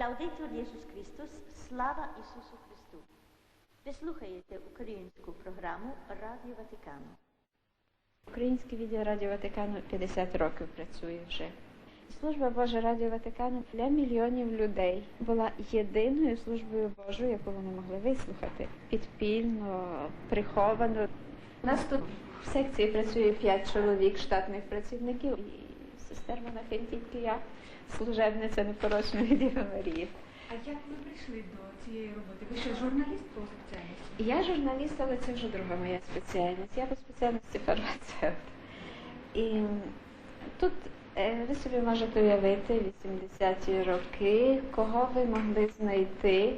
Лаудетур Єсус Христос, слава Ісусу Христу! Ви слухаєте українську програму Радіо Ватикану. Українське відділ Радіо Ватикану 50 років працює вже. Служба Божа Радіо Ватикану для мільйонів людей була єдиною службою Божою, яку вони могли вислухати підпільно, приховано. У нас тут в секції працює 5 чоловік штатних працівників і сестер монахинь тільки я, служебниця непорочної Діви Марії. А як ви прийшли до цієї роботи? Ви ще журналіст по спеціальності? Я журналіст, але це вже друга моя спеціальність. Я по спеціальності фармацевт. І тут е, ви собі можете уявити 80-ті роки, кого ви могли знайти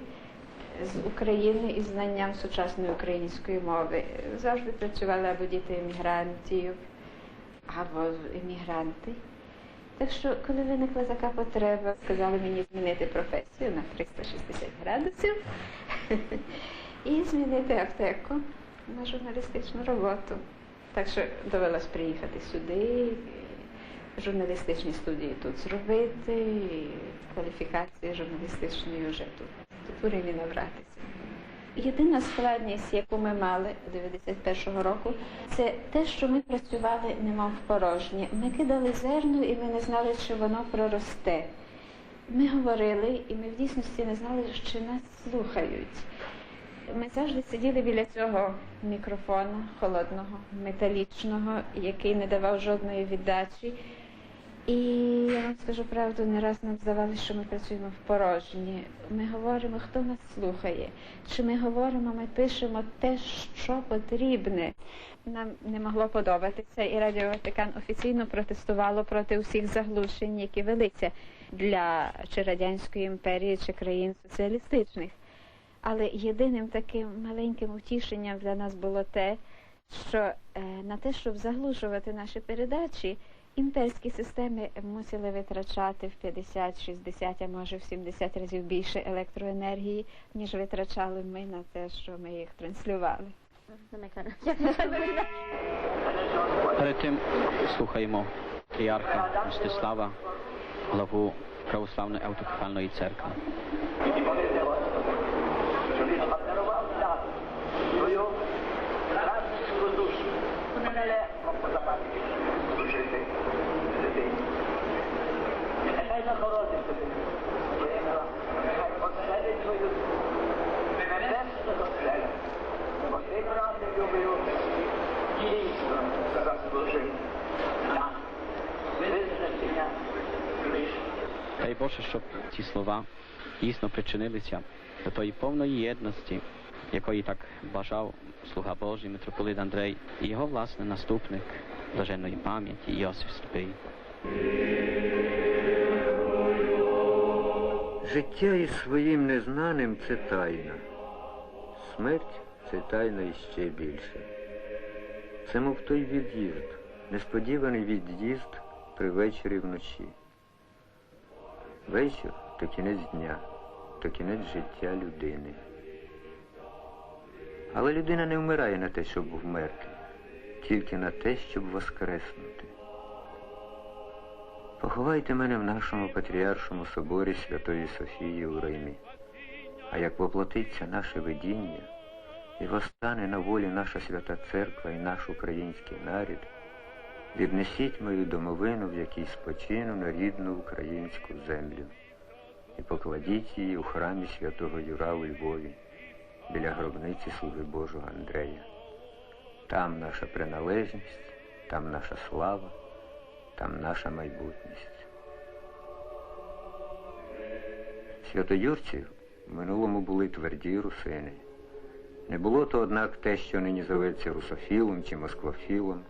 з України із знанням сучасної української мови. Завжди працювали або діти емігрантів, або емігранти. Так що, коли виникла така потреба, сказали мені змінити професію на 360 градусів і змінити аптеку на журналістичну роботу. Так що довелось приїхати сюди, журналістичні студії тут зробити, і кваліфікації журналістичної вже тут, тут у набратися. Єдина складність, яку ми мали 91-го року, це те, що ми працювали немов порожнє. Ми кидали зерно і ми не знали, чи воно проросте. Ми говорили, і ми в дійсності не знали, чи нас слухають. Ми завжди сиділи біля цього мікрофона холодного, металічного, який не давав жодної віддачі. І я вам скажу правду, не раз нам здавалося, що ми працюємо в порожні. Ми говоримо, хто нас слухає. Чи ми говоримо, ми пишемо те, що потрібне. Нам не могло подобатися, і Радіо Ватикан офіційно протестувало проти усіх заглушень, які велися для чи Радянської імперії, чи країн соціалістичних. Але єдиним таким маленьким утішенням для нас було те, що е, на те, щоб заглушувати наші передачі, імперські системи мусили витрачати в 50, 60, а може в 70 разів більше електроенергії, ніж витрачали ми на те, що ми їх транслювали. Перед тим слухаємо патріарха Мстислава, главу Православної автокефальної церкви. свою душу. Дай Боже, щоб ці слова дійсно причинилися до тої повної єдності, якої так бажав слуга Божий митрополит Андрей і його власне наступник блаженної пам'яті Йосиф Сліпий. Життя із своїм незнаним це тайна. Смерть це тайна іще більше. Це мов той від'їзд, несподіваний від'їзд при вечорі вночі. Вечір то кінець дня, то кінець життя людини. Але людина не вмирає на те, щоб вмерти, тільки на те, щоб воскреснути. Поховайте мене в нашому патріаршому соборі Святої Софії у Римі. А як воплотиться наше видіння, і восстане на волі наша свята церква і наш український нарід, віднесіть мою домовину, в якій спочину на рідну українську землю, і покладіть її у храмі святого Юра у Львові, біля гробниці слуги Божого Андрея. Там наша приналежність, там наша слава, там наша майбутність. Святоюрці в минулому були тверді русини. Не було то, однак, те, що нині зоветься русофілом чи москвофілом,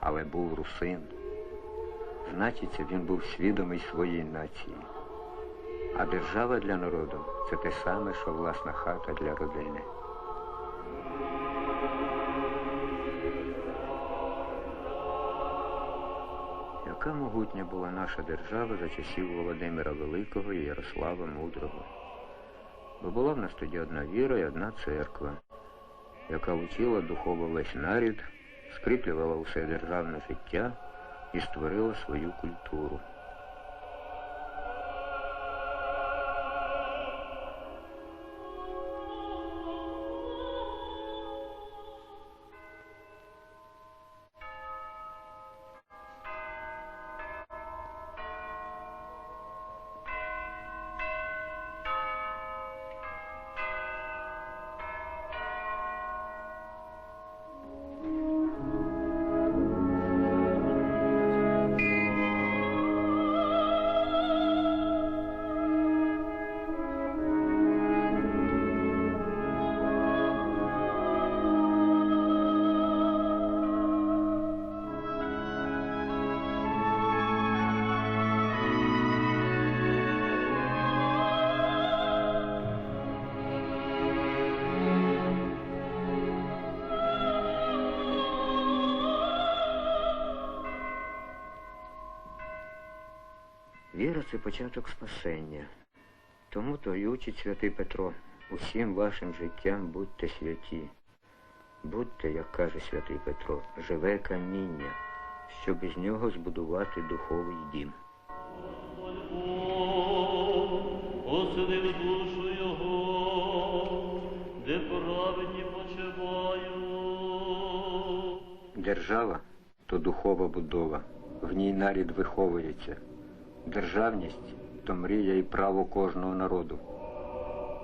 але був русин. Значиться, він був свідомий своєї нації. А держава для народу це те саме, що власна хата для родини. Яка могутня була наша держава за часів Володимира Великого і Ярослава Мудрого. Бо була в нас тоді одна віра і одна церква, яка вчила духово весь нарід, скріплювала усе державне життя і створила свою культуру. Це початок спасення. Тому то й учить святий Петро, усім вашим життям будьте святі. Будьте, як каже святий Петро, живе каміння, щоб із нього збудувати духовий дім. Осудив душу його, де праведні почивають. Держава то духова будова, в ній нарід виховується. Державність то мрія і право кожного народу.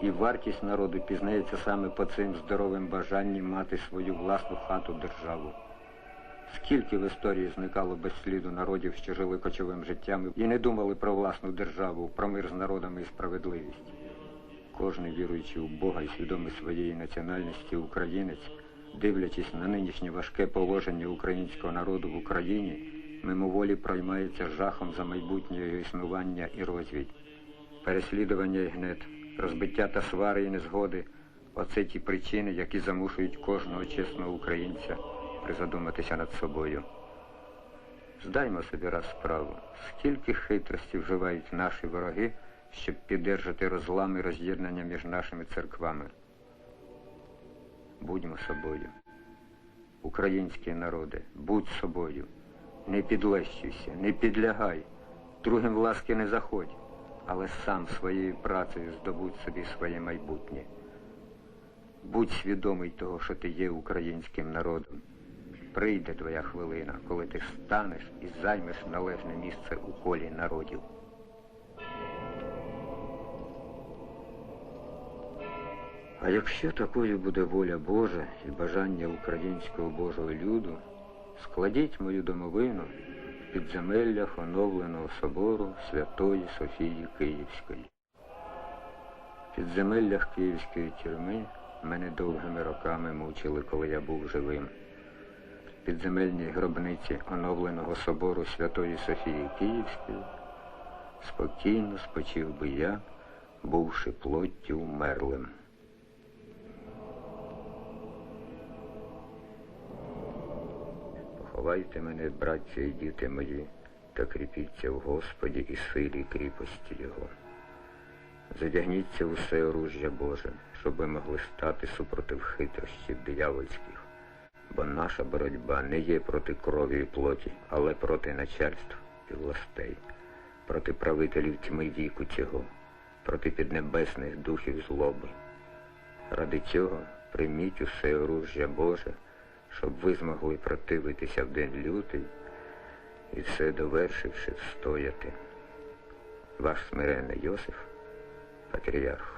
І вартість народу пізнається саме по цим здоровим бажанням мати свою власну хату державу. Скільки в історії зникало без сліду народів, що жили кочовим життям і не думали про власну державу, про мир з народами і справедливість. Кожний віруючий у Бога і свідомий своєї національності українець, дивлячись на нинішнє важке положення українського народу в Україні, мимоволі проймається жахом за майбутнє існування і розвій. Переслідування і гнет, розбиття та свари і незгоди оце ті причини, які замушують кожного чесного українця призадуматися над собою. Здаймо собі раз справу, скільки хитрості вживають наші вороги, щоб піддержати розлам і роз'єднання між нашими церквами. Будьмо собою. Українські народи, будь собою. Не підлещуйся, не підлягай, другим ласки не заходь, але сам своєю працею здобудь собі своє майбутнє. Будь свідомий того, що ти є українським народом. Прийде твоя хвилина, коли ти встанеш і займеш належне місце у колі народів. А якщо такою буде воля Божа і бажання українського Божого люду, складіть мою домовину в підземеллях оновленого собору Святої Софії Київської. В підземеллях Київської тюрми мене довгими роками мучили, коли я був живим. В підземельній гробниці оновленого собору Святої Софії Київської спокійно спочив би я, бувши плоттю умерлим. Поховайте мене, братці і діти мої, та кріпіться в Господі і силі кріпості Його. Задягніться усе оружжя Боже, щоб ви могли стати супротив хитрощів диявольських. Бо наша боротьба не є проти крові і плоті, але проти начальств і властей, проти правителів тьми віку цього, проти піднебесних духів злоби. Ради цього прийміть усе оружжя Боже, щоб ви змогли противитися в день лютий і все довершивши встояти. Ваш смиренний Йосиф, патріарх.